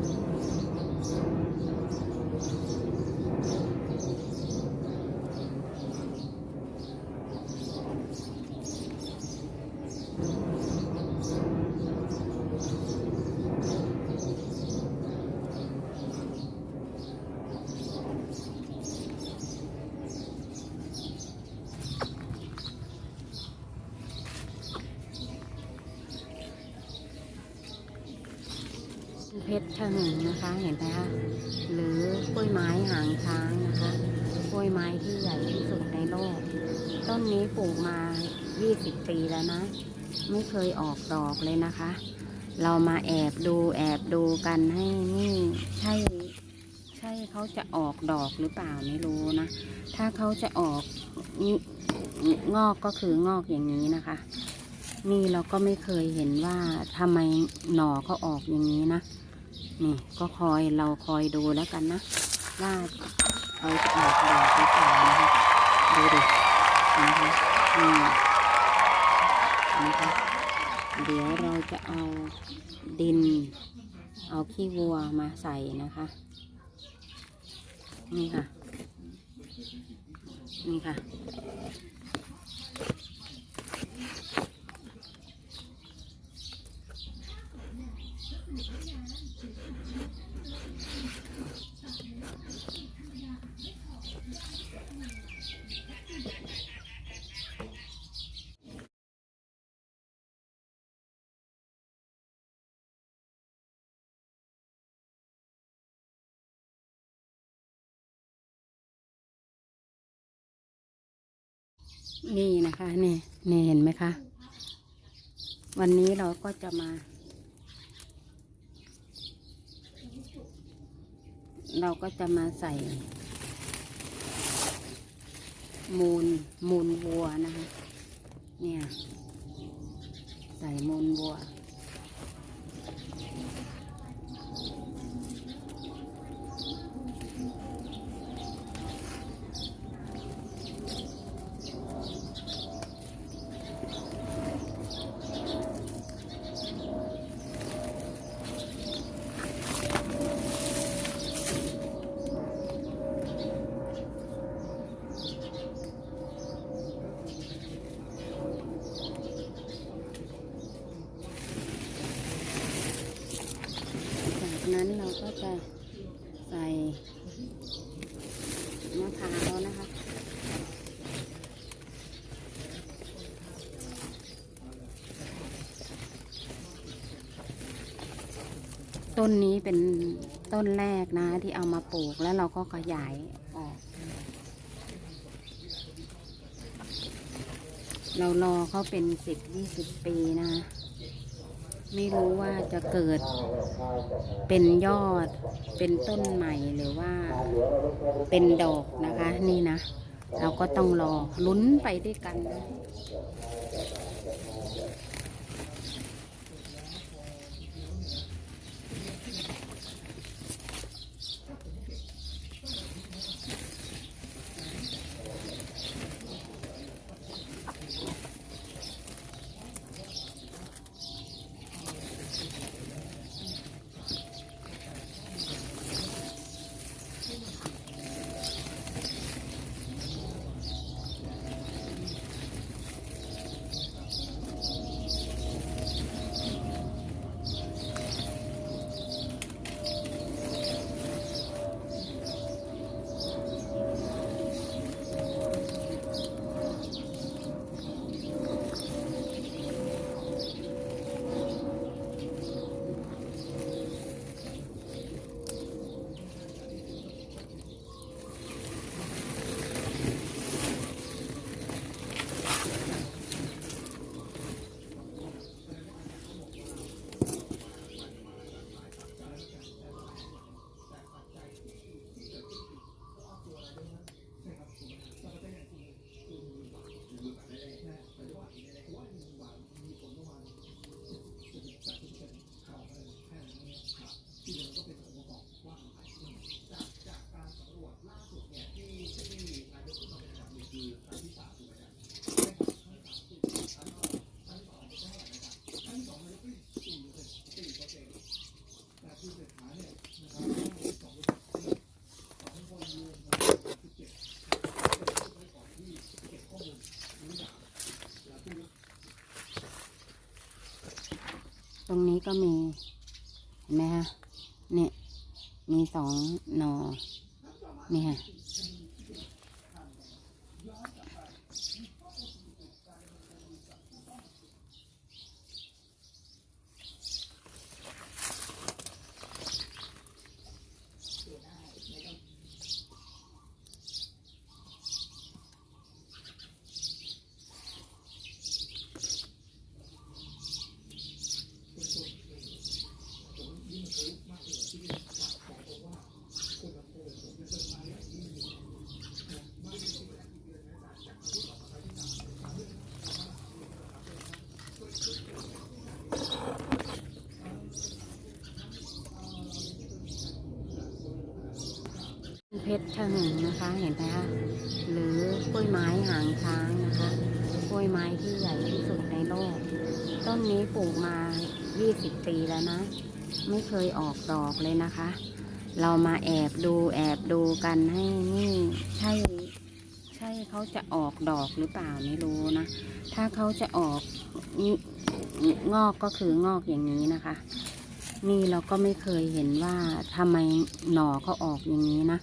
フフフフ。 ชรชะหึงนะคะเห็นไหมคะหรือกล้วยไม้หางช้างนะคะกล้วยไม้ที่ใหญ่ที่สุดในโลก ต้นนี้ปลูกมา 20 ปีแล้วนะ ไม่เคยออกดอกเลยนะคะ เรามาแอบดูแอบดูกันให้นี่ใช่ใช่เขาจะออกดอกหรือเปล่าไม่รู้นะ ถ้าเขาจะออกงงอกก็คืองอกอย่างนี้นะคะ นี่เราก็ไม่เคยเห็นว่าทำไมหน่อเขาออกอย่างนี้นะ นี่ก็คอยเราคอยดูแล้วกันนะว่าเขาจะออกดอกหรือเปล่านะคะดูดินะคะนี่นะคะเดี๋ยวเราจะเอาดิน เอาขี้วัวมาใส่นะคะ นี่ค่ะ นี่ค่ะ นี่นะคะนี่นี่เห็นไหมคะ วันนี้เราก็จะมา เราก็จะมาใส่ มูลมูลวัวนะคะเนี่ย ใส่มูลวัว จากนั้น เราก็จะใส่มะพร้าวนะคะต้นนี้เป็นต้นแรกนะ ที่เอามาปลูกแล้วเราก็ขยายออก เรารอเขาเป็นสิบยี่สิบปีนะ ไม่รู้ว่าจะเกิดเป็นยอดเป็นต้นใหม่หรือว่าเป็นดอกนะคะ นี่นะ เราก็ต้องรอลุ้นไปด้วยกันนะ ตรงนี้ก็มี เห็นไหมคะเนี่ยมีสองหนอนี่ค่ะ เพชรฉงนนะคะเห็นไหมคะหรือกล้วยไม้หางช้างนะคะกล้วยไม้ที่ใหญ่ที่สุดในโลก ต้นนี้ปลูกมา 20 ปีแล้วนะ ไม่เคยออกดอกเลยนะคะ เรามาแอบดูแอบดูกันให้นี่ใช่ใช่เขาจะออกดอกหรือเปล่าไม่รู้นะ ถ้าเขาจะออกงอกก็คืองอกอย่างนี้นะคะ นี่เราก็ไม่เคยเห็นว่าทำไมหน่อเขาออกอย่างนี้นะ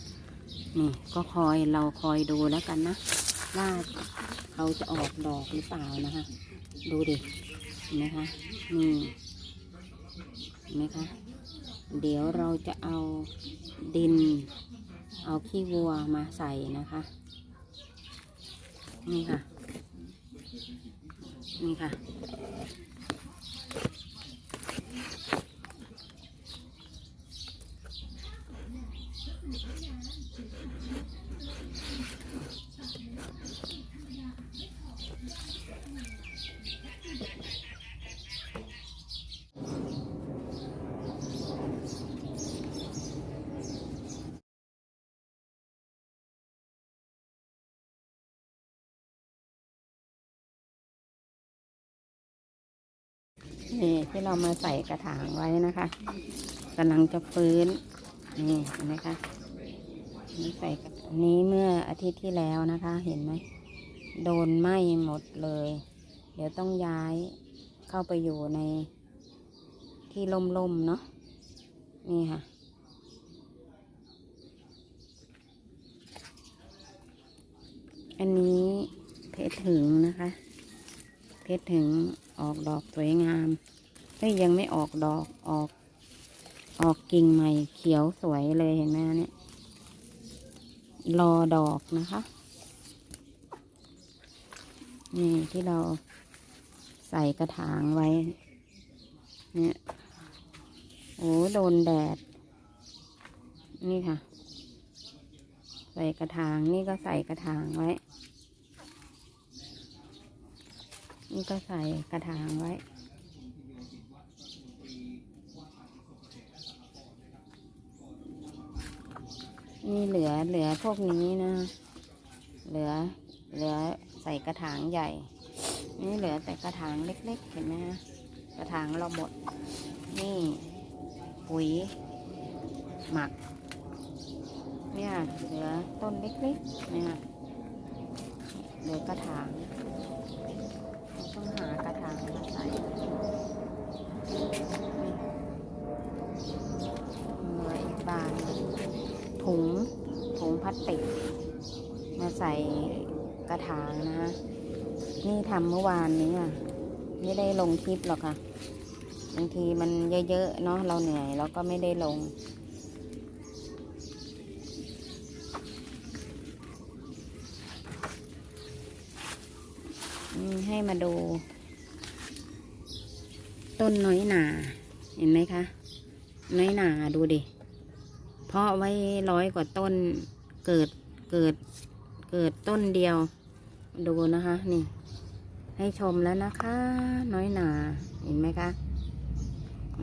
นี่ก็คอยเราคอยดูแล้วกันนะว่าเขาจะออกดอกหรือเปล่านะคะ ดูดินไหมคะนี่ ไหมคะ เดี๋ยวเราจะเอาดิน เอาขี้วัวมาใส่นะคะ นี่ค่ะ นี่ค่ะ นี่ที่เรามาใส่กระถางไว้นะคะกำลังจะฟื้นนี่เห็นไหมคะนี่ใส่กระอันนี้เมื่ออาทิตย์ที่แล้วนะคะ เห็นไหมโดนไหม้หมดเลย เดี๋ยวต้องย้ายเข้าไปอยู่ในที่ล่มๆเนาะนี่ค่ะ อันนี้เพชรถึงนะคะ เพชรถึงออกดอกสวยงามเอ้ยยังไม่ออกดอกออก ออกกิ่งใหม่เขียวสวยเลยเห็นไหมเนี่ย รอดอกนะคะ นี่ที่เราใส่กระถางไว้ เนี่ย โอ้โดนแดด นี่ค่ะ ใส่กระถางนี่ก็ใส่กระถางไว้ นี่ก็ใส่กระถางไว้ นี่เหลือเหลือพวกนี้นะ เหลือเหลือใส่กระถางใหญ่ นี่เหลือแต่กระถางเล็ก ๆ เห็นไหมฮะกระถางเราหมด นี่ปุ๋ยหมัก เนี่ยเหลือต้นเล็กๆเนี่ยเหลือกระถางต้อง หากระถางมาใส่เหลืออีกบานถุงถุงพลาสติก มาใส่กระถางนะนี่ทำเมื่อวานนี้อะไม่ได้ลงคลิปหรอกค่ะบางทีมันเยอะๆเนาะเราเหนื่อยเราก็ไม่ได้ลง ให้มาดู ต้นน้อยหนา เห็นไหมคะ น้อยหนาดูดิ เพาะไว้ร้อยกว่าต้นเกิดเกิดเกิดต้นเดียว ดูนะคะ นี่ ให้ชมแล้วนะคะ น้อยหนา เห็นไหมคะ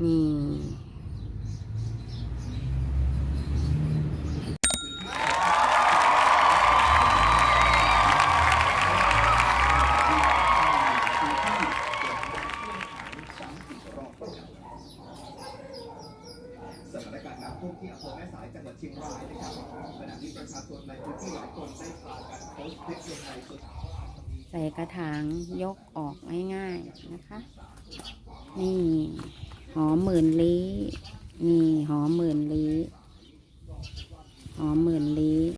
นี่ ถากท่วมที่อำเภอแม่สายจังหวัดเชียงรายนะครับขณะที่ประชาชนในพื้นที่หลายคนได้พากันโพสต์คลิปลงในสุดใส่กระถางยกออกง่ายๆนะคะ นี่หอมหมื่นลี้นี่หอมหมื่นลี้หอมหมื่นลี้